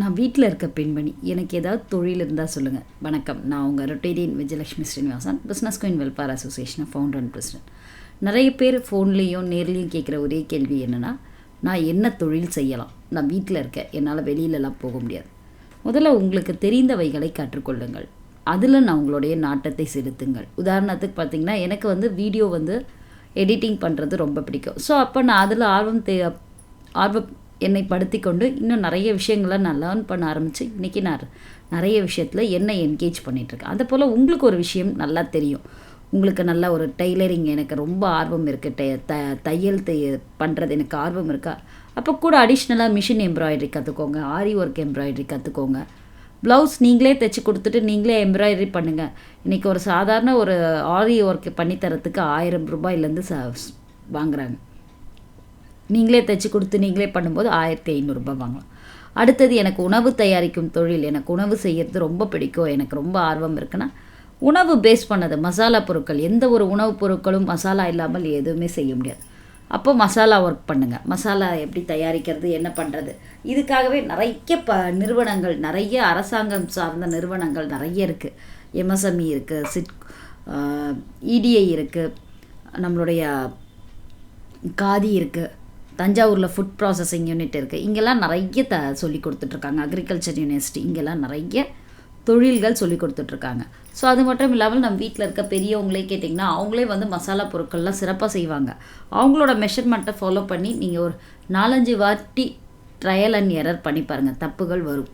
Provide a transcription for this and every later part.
நான் வீட்டில் இருக்க பெண்மணி. எனக்கு ஏதாவது தொழில் இருந்தால் சொல்லுங்கள் வணக்கம். நான் உங்கள் rotarian Vijayalakshmi Srinivasan business queen welfare association founder and president நிறைய பேர் ஃபோன்லேயும் நேர்லேயும் கேட்குற ஒரே கேள்வி என்னென்னா நான் என்ன தொழில் செய்யலாம்? நான் வீட்டில் இருக்கேன் என்னால் வெளியிலலாம் போக முடியாது. முதல்ல உங்களுக்கு தெரிந்தவைகளை கற்றுக்கொள்ளுங்கள். அதில் நான் உங்களுடைய நாட்டத்தை செலுத்துங்கள். உதாரணத்துக்கு பார்த்தீங்கன்னா எனக்கு வந்து வீடியோ வந்து எடிட்டிங் பண்ணுறது ரொம்ப பிடிக்கும். ஸோ அப்போ நான் அதில் ஆர்வம் தே ஆர்வம் என்னை படுத்தி கொண்டு இன்னும் நிறைய விஷயங்களை நான் லேர்ன் பண்ண ஆரம்பித்து இன்றைக்கி நான் நிறைய விஷயத்தில் என்னை என்கேஜ் பண்ணிகிட்ருக்கேன் அதே போல் உங்களுக்கு ஒரு விஷயம் நல்லா தெரியும். உங்களுக்கு நல்ல ஒரு டெய்லரிங் எனக்கு ரொம்ப ஆர்வம் இருக்குது டெ த தையல் தைய பண்ணுறது எனக்கு ஆர்வம் இருக்கா? அப்போ கூட அடிஷ்னலாக மிஷின் எம்ப்ராய்டரி கற்றுக்கோங்க ஆரி ஒர்க் எம்ப்ராய்டரி கற்றுக்கோங்க ப்ளவுஸ் நீங்களே தைச்சி கொடுத்துட்டு நீங்களே எம்ப்ராய்டரி பண்ணுங்கள் இன்றைக்கி ஒரு சாதாரண ஒரு ஆரி ஒர்க் பண்ணித்தரத்துக்கு ஆயிரம் ரூபாயிலேருந்து ச வாங்குறாங்க. நீங்களே தைச்சி கொடுத்து நீங்களே பண்ணும்போது ஆயிரத்தி ஐநூறுரூபா வாங்கலாம். அடுத்தது எனக்கு உணவு தயாரிக்கும் தொழில் எனக்கு உணவு செய்கிறது ரொம்ப பிடிக்கும் எனக்கு ரொம்ப ஆர்வம் இருக்குன்னா உணவு பேஸ் பண்ணது மசாலா பொருட்கள். எந்த ஒரு உணவுப் பொருட்களும் மசாலா இல்லாமல் எதுவுமே செய்ய முடியாது. அப்போ மசாலா ஒர்க் பண்ணுங்கள் மசாலா எப்படி தயாரிக்கிறது என்ன பண்ணுறது இதுக்காகவே நிறைய ப நிறுவனங்கள் நிறைய அரசாங்கம் சார்ந்த நிறுவனங்கள் நிறைய இருக்குது எம்எஸ்எம்இ இருக்குது சிட் இடிஐ இருக்குது நம்மளுடைய காதி இருக்குது தஞ்சாவூரில் ஃபுட் ப்ராசஸிங் யூனிட் இருக்குது இங்கெல்லாம் நிறைய த சொல்லி கொடுத்துட்ருக்காங்க. அக்ரிகல்ச்சர் யூனிவர்சிட்டி இங்கெல்லாம் நிறைய தொழில்கள் சொல்லி கொடுத்துட்ருக்காங்க. ஸோ அது மட்டும் இல்லாமல் நம்ம வீட்டில் இருக்க பெரியவங்களே கேட்டிங்கன்னா அவங்களே வந்து மசாலா பொருட்கள்லாம் சிறப்பாக செய்வாங்க. அவங்களோட மெஷர்மெண்ட்டை ஃபாலோ பண்ணி நீங்கள் ஒரு நாலஞ்சு வாட்டி ட்ரையல் அண்ட் எரர் பண்ணி பாருங்கள் தப்புகள் வரும்.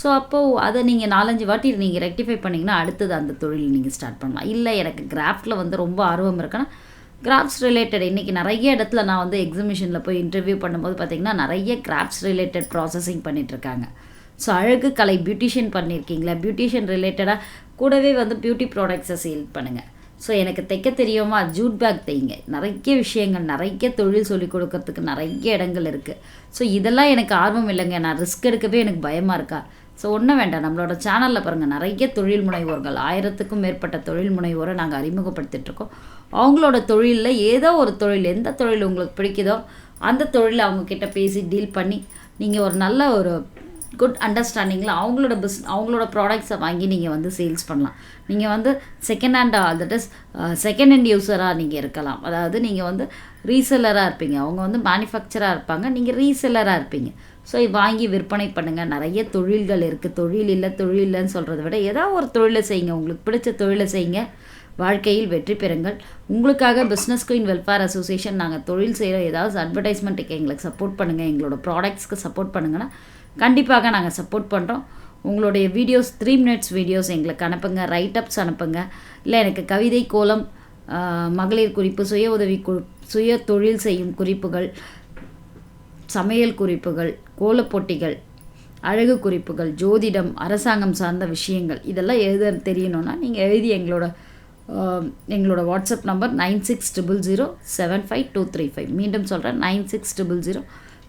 ஸோ அப்போது அதை நீங்கள் நாலஞ்சு வாட்டி நீங்கள் ரெக்டிஃபை பண்ணிங்கன்னா அடுத்தது அந்த தொழில் நீங்கள் ஸ்டார்ட் பண்ணலாம். இல்லை எனக்கு கிராஃப்டில் வந்து ரொம்ப ஆர்வம் இருக்குன்னா கிராஃப்ட்ஸ் ரிலேட்டட் இன்றைக்கி நிறைய இடத்துல நான் வந்து எக்ஸிபிஷனில் போய் இன்டர்வியூ பண்ணும்போது பார்த்திங்கன்னா நிறைய கிராஃப்ட்ஸ் ரிலேட்டட் ப்ராசஸிங் பண்ணிகிட்ருக்காங்க ஸோ அழகு கலை பியூட்டிஷியன் பண்ணியிருக்கீங்களா பியூட்டிஷியன் ரிலேட்டடாக கூடவே வந்து பியூட்டி ப்ராடக்ட்ஸை சேல் பண்ணுங்கள் ஸோ எனக்கு தைக்க தெரியுமா? ஜூட் பேக் தைங்க. நிறைய விஷயங்கள் நிறைய தொழில் சொல்லிக் கொடுக்கறதுக்கு நிறைய இடங்கள் இருக்குது ஸோ இதெல்லாம் எனக்கு ஆர்வம் இல்லைங்க. நான் ரிஸ்க் எடுக்கவே எனக்கு பயமாக இருக்கா? ஸோ ஒன்றும் வேண்டாம். நம்மளோட சேனலில் பாருங்கள் நிறைய தொழில் முனைவோர்கள் ஆயிரத்துக்கும் மேற்பட்ட தொழில் முனைவோரை நாங்கள் அறிமுகப்படுத்திகிட்ருக்கோம் அவங்களோட தொழிலில் ஏதோ ஒரு தொழில் எந்த தொழில் உங்களுக்கு பிடிக்குதோ அந்த தொழிலை அவங்கக்கிட்ட பேசி டீல் பண்ணி நீங்கள் ஒரு நல்ல ஒரு குட் அண்டர்ஸ்டாண்டிங்கில் அவங்களோட பிஸ் அவங்களோட ப்ராடக்ட்ஸை வாங்கி நீங்கள் வந்து சேல்ஸ் பண்ணலாம். நீங்கள் வந்து second hand that is second hand யூஸராக நீங்கள் இருக்கலாம். அதாவது நீங்கள் வந்து ரீசெல்லராக இருப்பீங்க. அவங்க வந்து மேனுஃபேக்சராக இருப்பாங்க. நீங்கள் ரீசெல்லராக இருப்பீங்க. ஸோ வாங்கி விற்பனை பண்ணுங்கள் நிறைய தொழில்கள் இருக்குது தொழில் இல்லை தொழில் இல்லைன்னு சொல்கிறத விட ஏதாவது ஒரு தொழிலை செய்யுங்க. உங்களுக்கு பிடிச்ச தொழிலை செய்யுங்க. வாழ்க்கையில் வெற்றி பெறுங்கள். உங்களுக்காக பிஸ்னஸ் குயின் வெல்ஃபேர் அசோசியேஷன் நாங்கள் தொழில் செய்கிற ஏதாவது அட்வர்டைஸ்மெண்ட்டுக்கு எங்களுக்கு சப்போர்ட் பண்ணுங்கள் எங்களோட ப்ராடக்ட்ஸ்க்கு சப்போர்ட் பண்ணுங்கன்னா கண்டிப்பாக நாங்கள் சப்போர்ட் பண்ணுறோம் உங்களுடைய வீடியோஸ் த்ரீ மினிட்ஸ் வீடியோஸ் எங்களுக்கு அனுப்புங்க. ரைட் அப்ஸ் அனுப்புங்க. இல்லை எனக்கு கவிதை கோலம் மகளிர் குறிப்பு சுய உதவி கு சுய தொழில் செய்யும் குறிப்புகள் சமையல் குறிப்புகள் கோலப்போட்டிகள் அழகு குறிப்புகள் ஜோதிடம் அரசாங்கம் சார்ந்த விஷயங்கள். இதெல்லாம் எழுத தெரியணும்னா நீங்கள் எழுதி எங்களோட எங்களோட WhatsApp number nine six triple zero seven five two three five. மீண்டும் சொல்கிறேன் nine six triple zero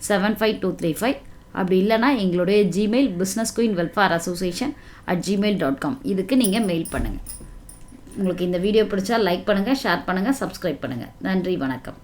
seven five two three five. அப்படி இல்லைனா எங்களுடைய Gmail business queen welfare association at Gmail dot com இதுக்கு நீங்கள் மெயில் பண்ணுங்கள் உங்களுக்கு இந்த வீடியோ பிடிச்சா லைக் பண்ணுங்கள் ஷேர் பண்ணுங்கள் சப்ஸ்கிரைப் பண்ணுங்கள் நன்றி வணக்கம்.